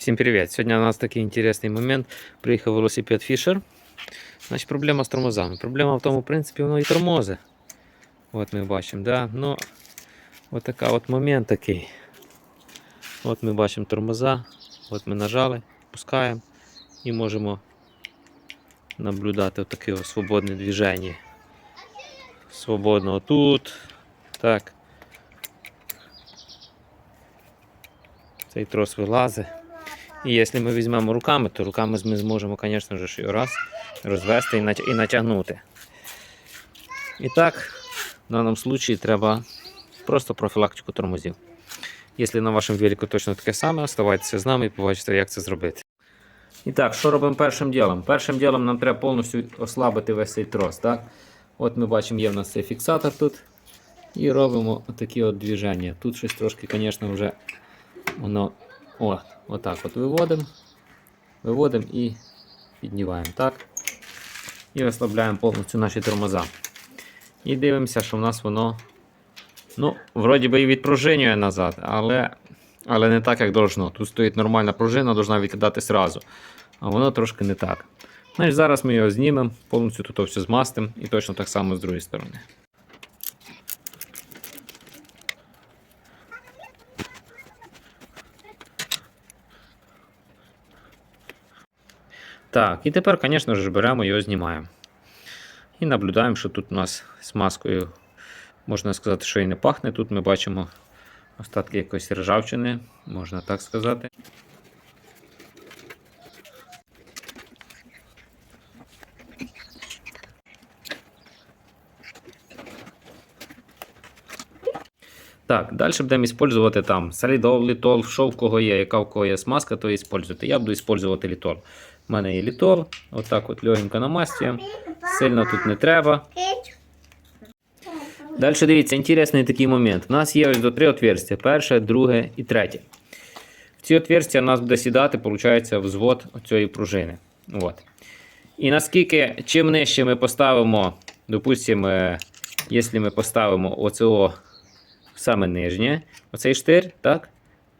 Всім привіт! Сьогодні у нас такий інтересний момент. Приїхав велосипед Fisher. Значить, проблема з тормозами. Проблема в тому, в принципі, воно і тормози. От ми бачимо, да? Ну, от така от момент такий. От ми бачимо тормоза. От ми нажали, пускаємо і можемо наблюдати таке свободне движення. Свободно тут. Так. Цей трос вилазить. І якщо ми візьмемо руками, то руками ми зможемо, звісно ж, раз розвести і натягнути. І так, в даному випадку треба просто профілактику тормозів. Якщо на вашому велику точно таке саме, оставайтеся з нами і побачите, як це зробити. І так, що робимо першим ділом? Першим ділом нам треба повністю ослабити весь цей трос. Так? От ми бачимо, є в нас цей фіксатор тут. І робимо такі от движення. Тут щось трошки, звісно, вже воно о, отак от виводимо, виводимо і піднімаємо. Так? І розслабляємо повністю наші тормоза. І дивимося, що в нас воно, ну, вроді би і відпружинює назад, але, але не так, як должно. Тут стоїть нормальна пружина, должна відкидати сразу. А воно трошки не так. Значить, зараз ми його знімемо, повністю тут все змастимо і точно так само з другої сторони. Так, і тепер, звісно ж, беремо його знімаємо. І наблюдаємо, що тут у нас з маскою, можна сказати, що і не пахне. Тут ми бачимо остатки якоїсь ржавчини, можна так сказати. Так, далі будемо використовувати там солідол, літол, що в кого є, яка в кого є смазка, то використовуйте. Я буду використовувати літол. У мене є літол, отак от легенько намастюємо. Сильно тут не треба. Далі дивіться, інтересний такий момент. У нас є ось до три отверстя: перше, друге і третє. В ці отверстя у нас буде сідати, виходить, взвод цієї пружини. От. І наскільки чим нижче ми поставимо, допустимо, е, якщо ми поставимо оцього саме нижнє, оцей штир, так,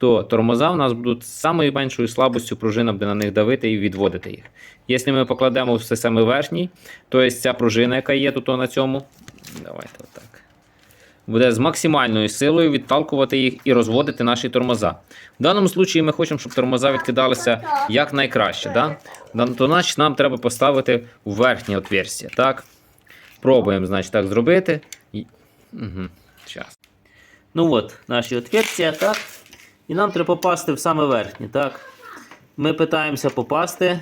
то тормоза у нас будуть з самою меншою слабостю пружина буде на них давити і відводити їх. Якщо ми покладемо все саме верхній, то ця пружина, яка є тут на цьому, давайте отак, буде з максимальною силою відталкувати їх і розводити наші тормоза. В даному випадку ми хочемо, щоб тормоза відкидалися якнайкраще. Да? То значить нам треба поставити у верхнє отверстя. Так? Пробуємо значить, так зробити. Угу. Щас. Ну от, наші отверстия, так. І нам треба попасти в саме верхнє, так. Ми питаємося попасти.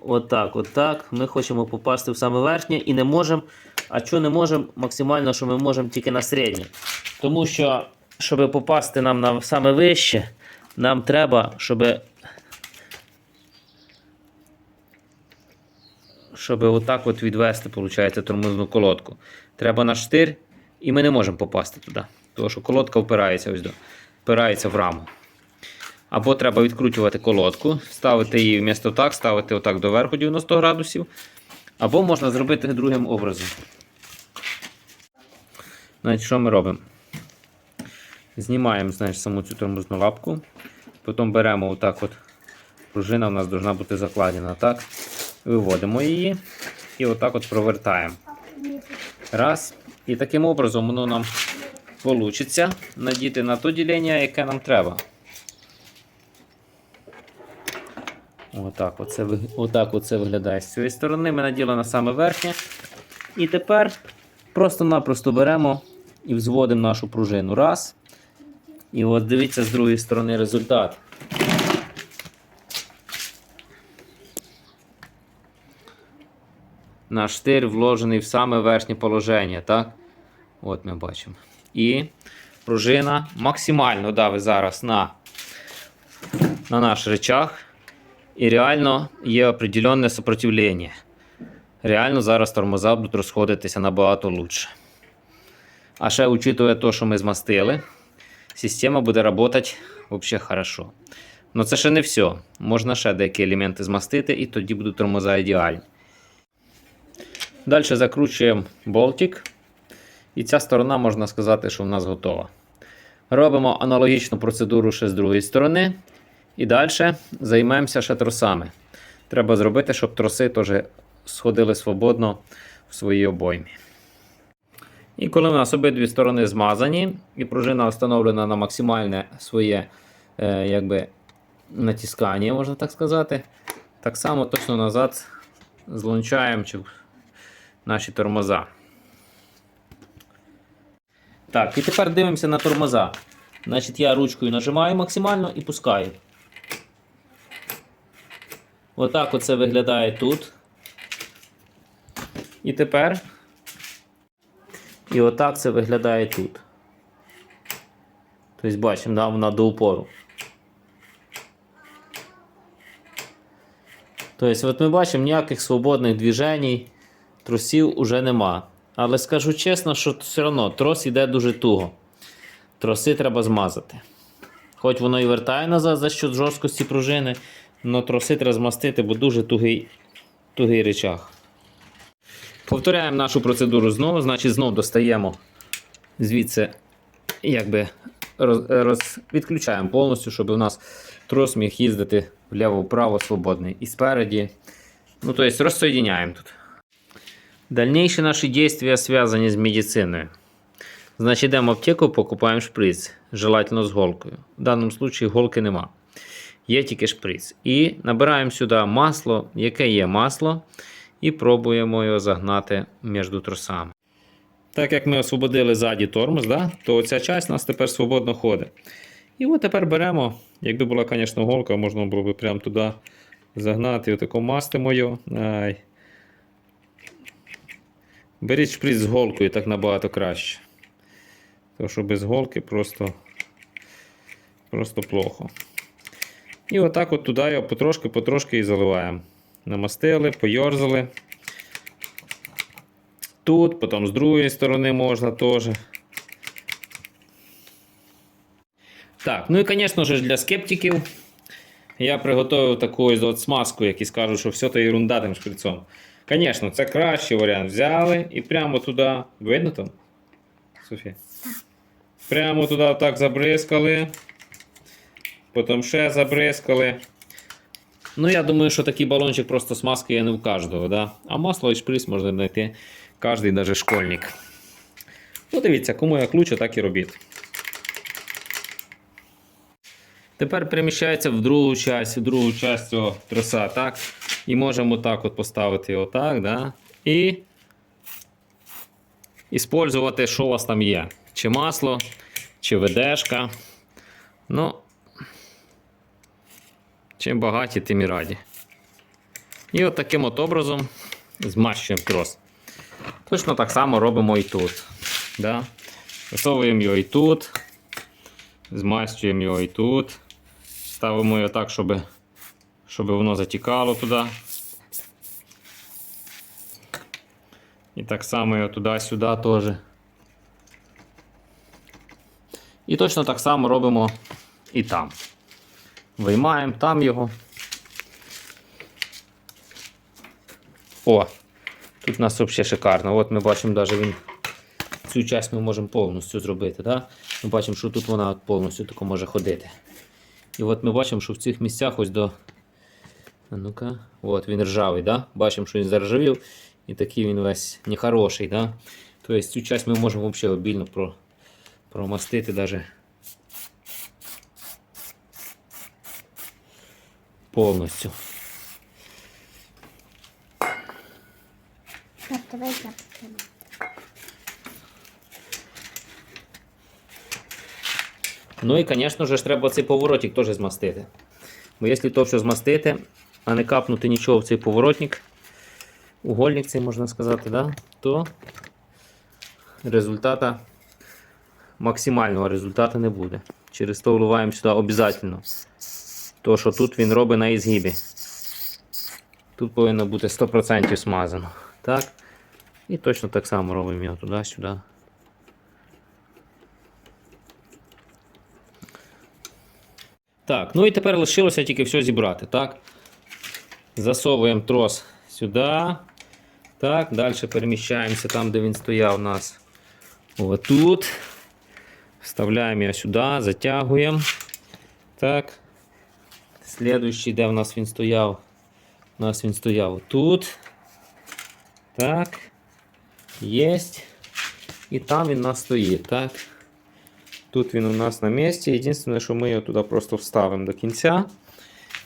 Отак, отак. Ми хочемо попасти в саме верхнє і не можемо. А що не можемо? Максимально, що ми можемо тільки на середнє. Тому що, щоб попасти нам на саме вище, нам треба, щоб. Щоб отак от відвести, виходить, тормозну колодку. Треба на штир, і ми не можемо попасти туди. Тому що колодка впирається ось до, впирається в раму. Або треба відкручувати колодку, ставити її вмісто так, ставити отак доверху 90 градусів. Або можна зробити другим образом. Значить, Що ми робимо? Знімаємо значить, саму цю тормозну лапку. Потім беремо отак от. Пружина у нас повинна бути закладена. так? Виводимо її і отак от провертаємо. Раз. І таким образом воно нам вийде надіти на то ділення, яке нам треба. Отак оце, отак оце виглядає з цієї сторони. Ми наділи на саме верхнє. І тепер просто-напросто беремо і взводимо нашу пружину. Раз. І от дивіться з другої сторони результат. Наш штир вложений в саме верхнє положення. так? От ми бачимо. І пружина максимально давить зараз на, на наш речах. І реально є определенне сопротивлення. Реально зараз тормоза будуть розходитися набагато лучше. А ще учитывая те, що ми змастили, система буде працювати взагалі хорошо. Ну це ще не все. Можна ще деякі елементи змастити, і тоді будуть тормоза ідеальні. Далі закручуємо болтик. І ця сторона, можна сказати, що в нас готова. Робимо аналогічну процедуру ще з другої сторони. І далі займемося ще тросами. Треба зробити, щоб троси теж сходили свободно в своїй обоймі. І коли у нас обидві сторони змазані, і пружина встановлена на максимальне своє е, якби, натискання, можна так сказати, так само точно назад злончаємо наші тормоза. Так, і тепер дивимося на тормоза. Значить, я ручкою нажимаю максимально і пускаю. Отак оце виглядає тут. І тепер. І отак це виглядає тут. Тобто бачимо, да, вона до упору. Тобто, от ми бачимо, ніяких свободних движень, тросів уже нема. Але скажу чесно, що все одно трос іде дуже туго. Троси треба змазати. Хоч воно і вертає назад за счет жорсткості пружини, але троси треба змастити, бо дуже тугий, тугий речах. Повторяємо нашу процедуру знову, значить, знову достаємо звідси, якби роз, роз, відключаємо повністю, щоб у нас трос міг їздити вліво-вправо свободний. І спереді. Ну, тобто розсоєдиняємо тут. Дальнейшие наши действия связаны с медициной. Значит, йдемо в аптеку, покупаємо шприц, желательно з голкою. В даному случаї голки нема. Є тільки шприц. І набираємо сюди масло, яке є масло, і пробуємо його загнати між тросами. Так як ми освободили ззаді тормоз, да, то ця частина у нас тепер свободно ходить. І от тепер беремо, якби була, звісно, голка, можна було б прямо туди загнати, отако мастимо його. Ай. Беріть шприц з голкою, так набагато краще. Тому що без голки просто, просто плохо. І отак от туди його потрошки-потрошки і заливаємо. Намастили, пойорзали. Тут, потім з другої сторони можна теж. Так, ну і, звісно ж, для скептиків я приготував таку смазку, які скажуть, що все то ерунда тим шприцом. Звісно, це кращий варіант. Взяли і прямо туди. Видно там? Софія? Прямо туди так забризкали. Потім ще забризкали. Ну, я думаю, що такий балончик просто смазки є не в кожного. Да? А масло і шприц можна знайти кожен, навіть школьник. Ну, дивіться, кому як лучше, так і робіть. Тепер переміщається в другу часть, другу часть цього так? І можемо так от поставити його так, да? І іспользувати, що у вас там є. Чи масло, чи ведешка. Ну, чим багаті, тим і раді. І от таким от образом змащуємо трос. Точно так само робимо і тут. Да? Висовуємо його і тут. Змащуємо його і тут. Ставимо його так, щоб, щоб воно затікало туди. І так само його туди-сюди теж. І точно так само робимо і там. Виймаємо там його. О! Тут у нас взагалі шикарно. От ми бачимо, навіть він цю часть ми можемо повністю зробити. Да? Ми бачимо, що тут вона повністю тако може ходити. І от ми бачимо, що в цих місцях ось до. А ну-ка, от він ржавий, да? бачимо, що він заржавів і такий він весь нехороший. Да? Тобто цю часть ми можемо взагалі обільно про... промастити даже повністю. Так, давай я. Ну і, звісно ж, треба цей поворотник теж змастити. Бо якщо то все змастити, а не капнути нічого в цей поворотник, угольник цей можна сказати, да? то результата, максимального результату не буде. Через то вливаємо сюди обов'язково. То, що тут він робить на ізгибі. Тут повинно бути 100% смазано. Так? І точно так само робимо його туди-сюди. Так, ну і тепер лишилося тільки все зібрати. Так? Засовуємо трос сюди. Так, далі переміщаємося там, де він стояв у нас. Отут. Вставляємо його сюди, затягуємо. Так. Слідуючий, де в нас він стояв? У нас він стояв тут. Так. Єсть. І там він у нас стоїть, так? Тут він у нас на місці. Єдине, що ми його туди просто вставимо до кінця.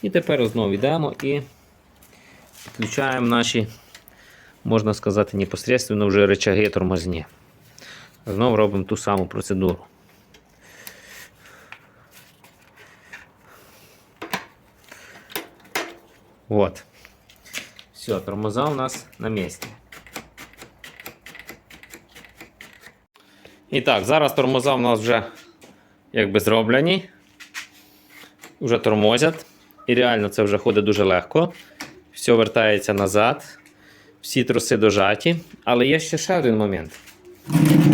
І тепер знову йдемо і підключаємо наші, можна сказати, непосредственно вже речаги тормозні. Знову робимо ту саму процедуру. Вот. Все, тормоза у нас на місці. І так, зараз тормоза у нас вже якби зроблені. Вже тормозять. І реально це вже ходить дуже легко. Все вертається назад. Всі троси дожаті. Але є ще ще один момент.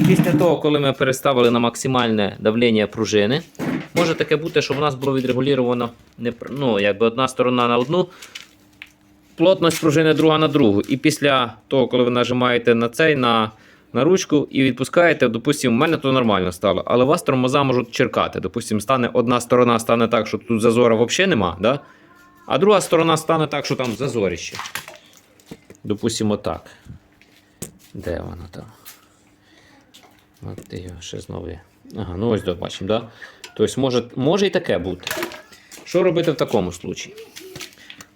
Після того, коли ми переставили на максимальне давлення пружини, може таке бути, що в нас було відрегулювано ну, одна сторона на одну, плотність пружини друга на другу. І після того, коли ви нажимаєте на цей, на, на ручку і відпускаєте, допустимо, в мене то нормально стало, але у вас тормоза можуть черкати. Допустимо, стане одна сторона стане так, що тут зазора взагалі нема, да? А друга сторона стане так, що там зазоріще. Допустимо так. Де воно там? От його ще знову. Ага, ну ось бачимо, да? Тобто може, може і таке бути. Що робити в такому случаї?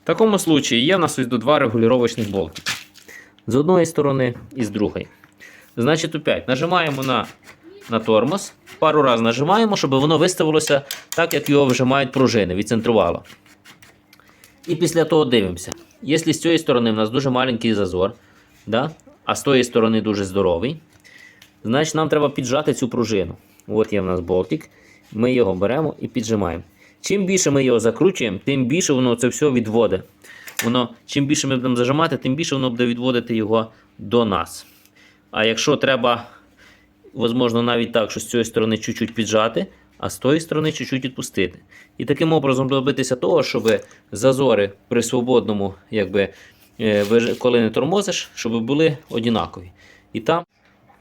В такому случаї є в нас ось до два регулювачних болтики. З одної сторони і з другої. Значить, опять нажимаємо на, на тормоз, пару разів нажимаємо, щоб воно виставилося так, як його вже мають пружини, відцентрувало. І після того дивимося. Якщо з цієї сторони в нас дуже маленький зазор, да? а з тої сторони дуже здоровий, значить нам треба піджати цю пружину. От є в нас болтик. Ми його беремо і піджимаємо. Чим більше ми його закручуємо, тим більше воно це все відводить. Воно, чим більше ми будемо зажимати, тим більше воно буде відводити його до нас. А якщо треба, можливо, навіть так, що з цієї сторони чуть-чуть піджати, а з тої сторони чуть-чуть відпустити. І таким образом добитися того, щоб зазори при свободному, якби, е, коли не тормозиш, щоб були однакові. І там.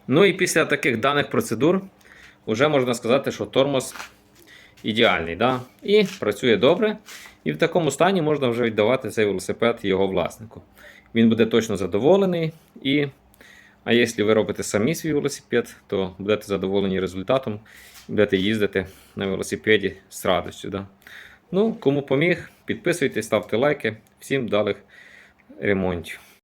Ну і після таких даних процедур вже можна сказати, що тормоз ідеальний. Да? І працює добре. І в такому стані можна вже віддавати цей велосипед його власнику. Він буде точно задоволений. І, а якщо ви робите самі свій велосипед, то будете задоволені результатом, будете їздити на велосипеді з радістю. Да? Ну, кому поміг, підписуйтесь, ставте лайки. Всім вдалих ремонтів.